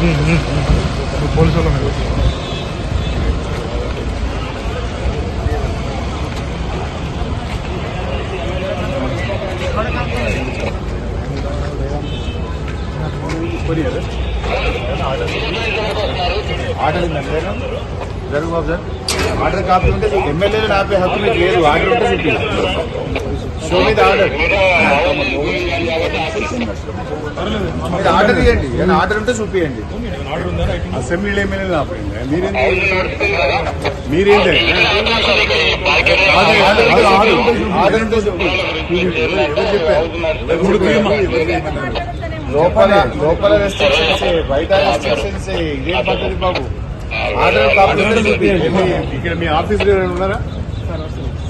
Police వాళ్ళ మీద order ఉందండి జరుగు బాబు సార్ ఆర్డర్ కాపీ ఉంటే ఎమ్మెల్యేలు ఆపే హక్కు మీకు లేదు ఆర్డర్ ఉంటే చూపి షో మీద ఆర్డర్ మీరు ఆర్డర్ ఇవ్వండి ఏమైనా ఆర్డర్ ఉంటే చూపియండి అసెంబ్లీలో ఎమ్మెల్యేలు ఆపండి మీరేంటి? మీరేంటి? ఆర్డర్ ఉంటే? లోపల లోపల రెస్ట్రిక్షన్స్ బయట రెస్ట్రిక్షన్స్ ఇదే పద్ధతి బాబు? ఆర్డర్ ఇక్కడ మీ ఆఫీస్ ఉన్నారా?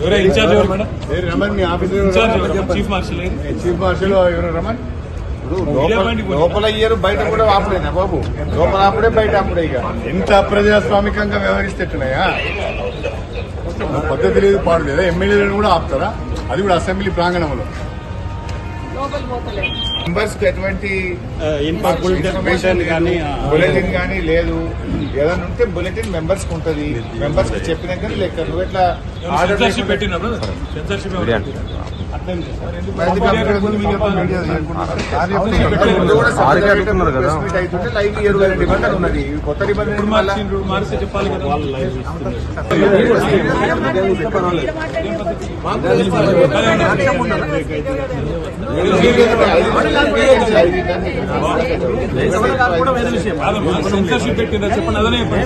ఎవరే ఇన్ఛార్జ్ ఎవరు మేడం? ఏ రమణ్ మీ office chief marshal? Chief marshal ఎవరు? రమణ్? ఇప్పుడు లోపల ఇయ్యరు బయట కూడా ఆపలేనా బాబు? లోపల ఆపడే బయట ఆపడే ఇక. ఎంత అప్రజాస్వామికంగా వ్యవహరిస్తేట్టున్నాయా? పద్ధతి లేదు పాడు లేదా? ఎమ్మెల్యేలను కూడా ఆపుతారా? అది కూడా అసెంబ్లీ ప్రాంగణంలో. మెంబర్స్కి ఎటువంటి ఇన్ఫర్మేషన్ కానీ బులెటిన్ కానీ లేదు. ఏదైనా ఉంటే బులెటిన్ మెంబర్స్కి ఉంటది. మెంబర్స్కి చెప్పినాక లేక నువ్వు ఎట్లా కొత్త సెన్సర్షిప్ పెట్టిందా చెప్పండి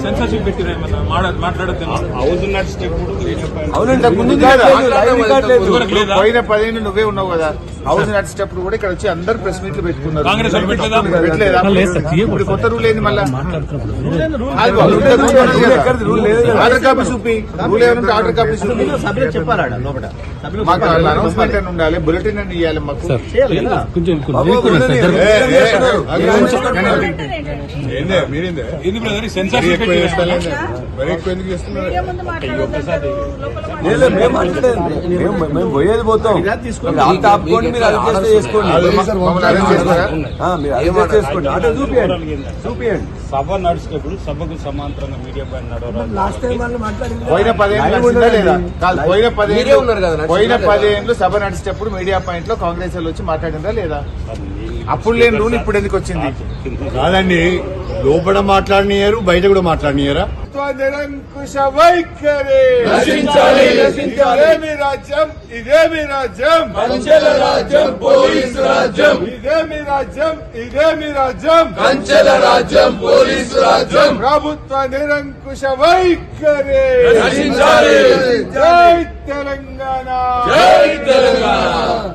సెన్సర్షిప్? పోయిన పదిహేను నువ్వే ఉన్నావు కదా. హౌస్ నడిచేటప్పుడు కూడా ఇక్కడ వచ్చి అందరు ప్రెస్ మీట్లు పెట్టుకున్నారు? ఇప్పుడు కొత్త రూల్ ఏంది మళ్ళా. ఆర్డర్ కాపీ చూపి. రూల్ ఏమంటే ఆర్డర్ కాపీ చూపి. చెప్పారా లోపల? మాకు అనౌన్స్మెంట్ అని ఉండాలి? బులెటిన్ అని ఇవ్వాలి మాకు? చేయాలి మేము పోయేది పోతాం. అంత ఆపుకోండి మీరు అది చేస్తే చేసుకోండి. మీరు అది చేసుకోండి. అంటే చూపియండి. చూపియండి. సభ నడిచేటప్పుడు సభకు సమాంతరంగా మీడియా పైన నడవరాదు పోయిన పదేళ్ళు సభ నడిచేటప్పుడు మీడియా పాయింట్లో కాంగ్రెస్ వాళ్ళు వచ్చి మాట్లాడిందా లేదా? అప్పుడు లేని రూల్ ఇప్పుడు ఎందుకు వచ్చింది? కాదండి లోపల మాట్లాడినారు బయట కూడా మాట్లాడినారా నిరంకుశ వైఖరి. రక్షించాలి, ఇదేమి రాజ్యం? ఇదేమి రాజ్యం? కంచెల రాజ్యం పోలీసు రాజ్యం. ఇదేమి రాజ్యం? ఇదేమి రాజ్యం? కంచెల రాజ్యం పోలీసు రాజ్యం. ప్రభుత్వ నిరంకుశ వైఖరి. జై తెలంగాణ. జై తెలంగాణ.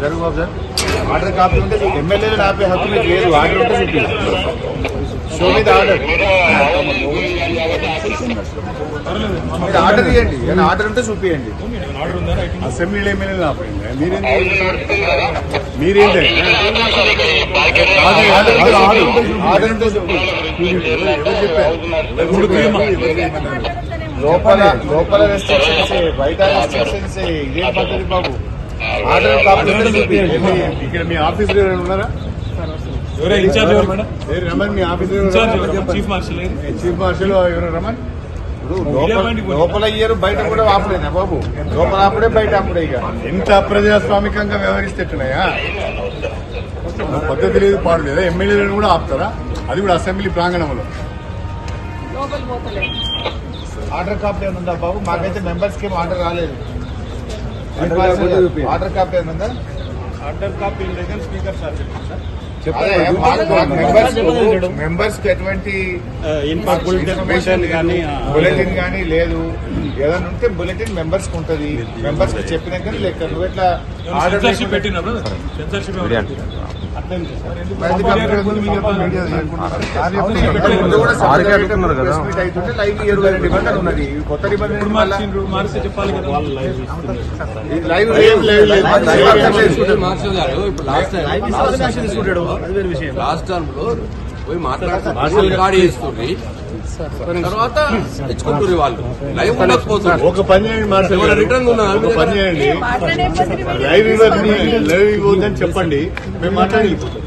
జరుగు బాబు సార్. ఆర్డర్ కాపీ ఉంటే ఎమ్మెల్యేలు ఆపే హక్కు మీకు లేదు. ఆర్డర్ ఉంటే చూపి షో మీద ఆర్డర్. మీరు ఆర్డర్ ఇవ్వండి ఏమైనా ఆర్డర్ ఉంటే చూపియండి. అసెంబ్లీలో ఎమ్మెల్యేలు ఆపండి మీరేంటి మీరేంటి ఆర్డర్ ఉంటే చెప్పారు? లోపల లోపల రెస్ట్రిక్షన్స్ బయట రెస్ట్రిక్షన్స్ ఇదే పద్ధతి బాబు? ఇక్కడ మీ ఆఫీస్ ఉన్నారా? ఎవరే ఇన్ఛార్జ్ ఎవరు మేడం? రమణ్ మీ ఆఫీస్ ఇన్ఛార్జ్ ఎవరు? చీఫ్ మార్షల్ ఏది? చీఫ్ మార్షల్ ఎవరు రమణ్? ఇప్పుడు లోపల లోపల ఇయ్యరు బయట కూడా ఆపలేనా బాబు? లోపల ఆపడే బయట ఆపడే ఇక. ఎంత అప్రజాస్వామికంగా వ్యవహరిస్తేట్టున్నాయా పద్ధతి లేదు పాడు లేదా? ఎమ్మెల్యేలను కూడా ఆపుతారా? అది కూడా అసెంబ్లీ ప్రాంగణంలో. ఆర్డర్ కాపీ ఏమైనా ఉందా బాబు? మాకైతే మెంబర్స్కి ఏం ఆర్డర్ రాలేదు. Order copy order copy speaker sir members కు- ఎటువంటి ఇన్ఫాక్ట్ బులెటిన్ కానీ. బులెటిన్ కానీ లేదు. ఏదైనా ఉంటే బులెటిన్ మెంబర్స్కు ఉంటది. మెంబర్స్కి చెప్పినాక లెక్క నువ్వు ఎట్లా ఆర్డర్ సెన్సర్షిప్ లాస్ట్ టైం తీసుకుంటాడు. అది వేరే విషయం. లాస్ట్ టర్మ్లో పోయి చేస్తుంది తర్వాత తెచ్చుకుంటారు వాళ్ళు. లైవ్ ఉండకపోతుంది ఒక పని చేయండి గారు. రిటర్న్? ఒక పని చేయండి. లైవ్ ఇవ్వద్దని లైవ్ ఇవ్వద్దని చెప్పండి. మేము మాట్లాడి వెళ్ళిపోతాం.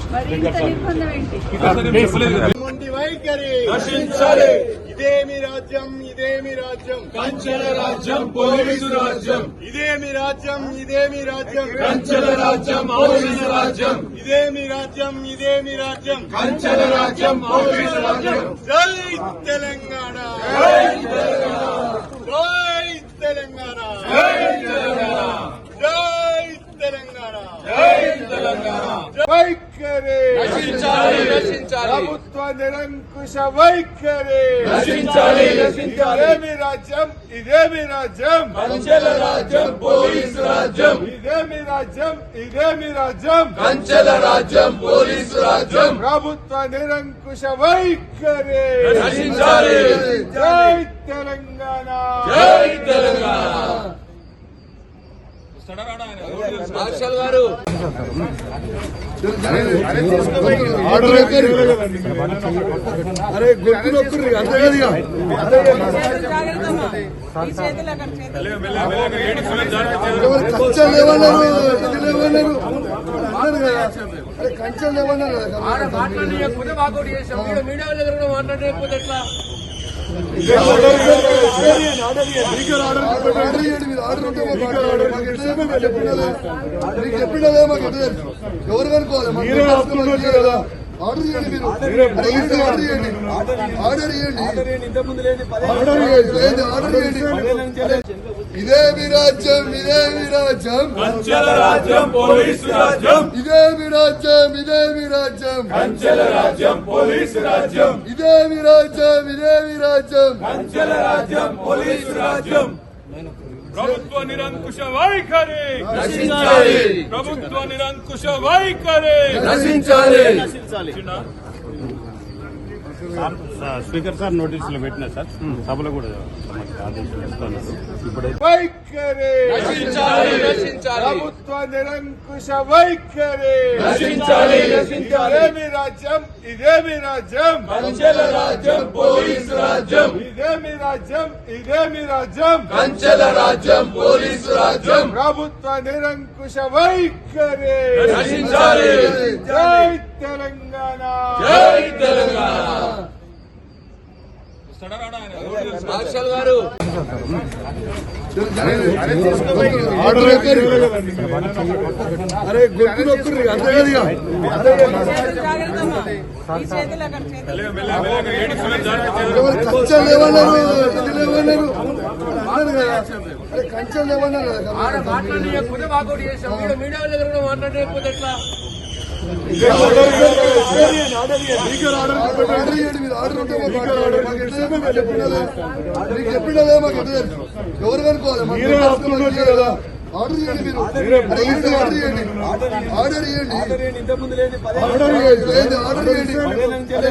ఇదేమి రాజ్యం ఇదేమి రాజ్యం? కంచెల రాజ్యం పోలీసు రాజ్యం. ఇదేమి రాజ్యం ఇదేమి రాజ్యం? కంచెల రాజ్యం పోలీసు రాజ్యం. ఇదేమి రాజ్యం ఇదేమి రాజ్యం? కంచెల రాజ్యం పోలీసు రాజ్యం. జై తెలంగాణ. జై తెలంగాణ! జై తెలంగాణ జై తెలంగాణ జై తెలంగాణ వైఖరి. రక్షించాలి రక్షించాలి ప్రభుత్వ నిరంకుశ వైఖరి. రక్షించాలి, రక్షించాలి. ఇదేమి రాజ్యం? ఇదేమి రాజ్యం? కంచెల రాజ్యం పోలీసు రాజ్యం. ఇదేమి రాజ్యం? ఇదేమి రాజ్యం? కంచెల రాజ్యం పోలీసు రాజ్యం. ప్రభుత్వ నిరంకుశ వైఖరి. రక్షించాలి. జై తెలంగాణ. జై తెలంగాణ. గారు. అరే గొంతు అంతే కదా కంచెలు లేవన్నారు లేవన్నారు అరే కంచెలు లేవన్నారు మాట్లాడలేకపోతే మీడియా వాళ్ళ దగ్గర మాట్లాడలేకపోతే ఎట్లా ఎవరు కనుక్కోవాలి ఆర్డర్ చేయండి మీరు. ఆర్డర్ చేయండి. ఆర్డర్ చేయండి. ఆర్డర్ చేయండి. లేదు. ఆర్డర్ చేయండి. ఇదే మీ రాజ్యం ఇదే మీ రాజ్యం కంచెల రాజ్యం పోలీసు రాజ్యం. ఇదే మీ రాజ్యం ఇదే మీ రాజ్యం కంచెల రాజ్యం పోలీసు రాజ్యం. ఇదే మీ రాజ్యం ఇదే మీ రాజ్యం కంచెల రాజ్యం పోలీసు రాజ్యం. ప్రభుత్వ నిరంకుశ వైఖరి. ప్రభుత్వ నిరంకుశ వైఖరి. స్పీకర్ సార్ నోటీసులు పెట్టినా సార్? సభలో కూడా వైఖరి ప్రభుత్వ నిరంకుశ వైఖరి. ఇదేమి రాజ్యం ఇదేమి రాజ్యం కంచెల రాజ్యం పోలీసు రాజ్యం ఇదేమి రాజ్యం ఇదేమి రాజ్యం కంచెల రాజ్యం పోలీసు రాజ్యం ప్రభుత్వ నిరంకుశ వైఖరి. జై తెలంగాణ జై తెలంగాణ వస్తాడా ఆయన? రోడ్డు తెలుసు. మార్షల్ గారు అరే జాగ్రత్త. కంచెలు అరే కంచెలు లేవన్నారు కదా ఆడ మాట్లాడలేకపోతే మీడియా వాళ్ళ దగ్గర మాట్లాడలేకపోతే ఎట్లా ఆర్డర్ చేయండి ఆర్డర్ మాకు ఆర్డర్ చెప్పినదే తెలుసు ఎవరు కనుక్కోవాలి కదా ఆర్డర్ చేయండి మీరు ఆర్డర్ చేయండి ఆర్డర్ చేయండి ఆర్డర్ చేయండి ఆర్డర్ చేయండి